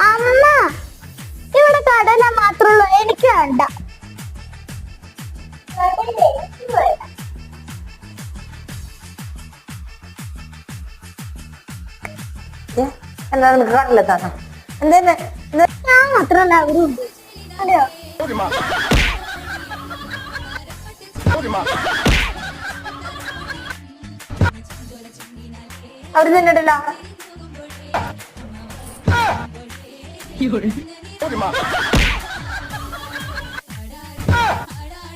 അമ്മ ഇവിടെ കടല മാത്രമുള്ളൂ എനിക്ക് വേണ്ട. എന്താ നിനക്ക് കടലെത്താത്ത എന്ത് ഞാൻ മാത്രമല്ല അവരും അതെയോ അവിടെ നിന്നിട്ടില്ല Fiore.